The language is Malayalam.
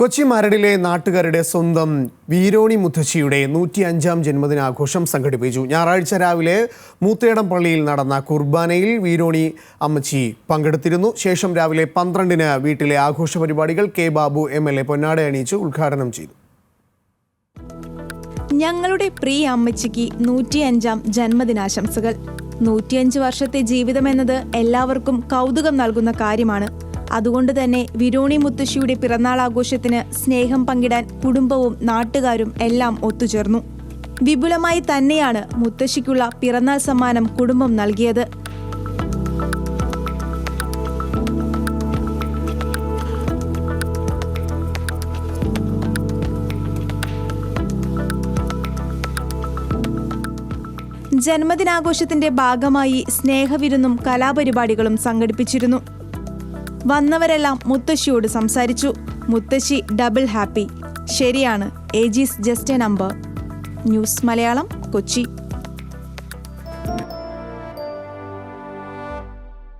കൊച്ചി മരടിലെ നാട്ടുകാരുടെ സ്വന്തം വീരോണി മുത്തശ്ശിയുടെ നൂറ്റി അഞ്ചാം ജന്മദിനാഘോഷം സംഘടിപ്പിച്ചു. ഞായറാഴ്ച രാവിലെ മൂത്തേടം പള്ളിയിൽ നടന്ന കുർബാനയിൽ വീരോണി അമ്മച്ചി പങ്കെടുത്തിരുന്നു. ശേഷം രാവിലെ പന്ത്രണ്ടിന് വീട്ടിലെ ആഘോഷ പരിപാടികൾ K Babu M L A പൊന്നാട അണിയിച്ച് ഉദ്ഘാടനം ചെയ്തു. ഞങ്ങളുടെ പ്രിയ അമ്മച്ചിക്ക് നൂറ്റിയഞ്ചാം ജന്മദിനാശംസകൾ. നൂറ്റിയഞ്ച് വർഷത്തെ ജീവിതം എന്നത് എല്ലാവർക്കും കൗതുകം നൽകുന്ന കാര്യമാണ്. അതുകൊണ്ട് തന്നെ വിരോണി മുത്തശ്ശിയുടെ പിറന്നാൾ ആഘോഷത്തിന് സ്നേഹം പങ്കിടാൻ കുടുംബവും നാട്ടുകാരും എല്ലാം ഒത്തുചേർന്നു. വിപുലമായി തന്നെയാണ് മുത്തശ്ശിക്കുള്ള പിറന്നാൾ സമ്മാനം കുടുംബം നൽകിയത്. ജന്മദിനാഘോഷത്തിന്റെ ഭാഗമായി സ്നേഹവിരുന്നും കലാപരിപാടികളും സംഘടിപ്പിച്ചിരുന്നു. വന്നവരെല്ലാം മുത്തശ്ശിയോട് സംസാരിച്ചു. മുത്തശ്ശി ഡബിൾ ഹാപ്പി ശരിയാണ്. Age is just a number news Malayalam Kochi.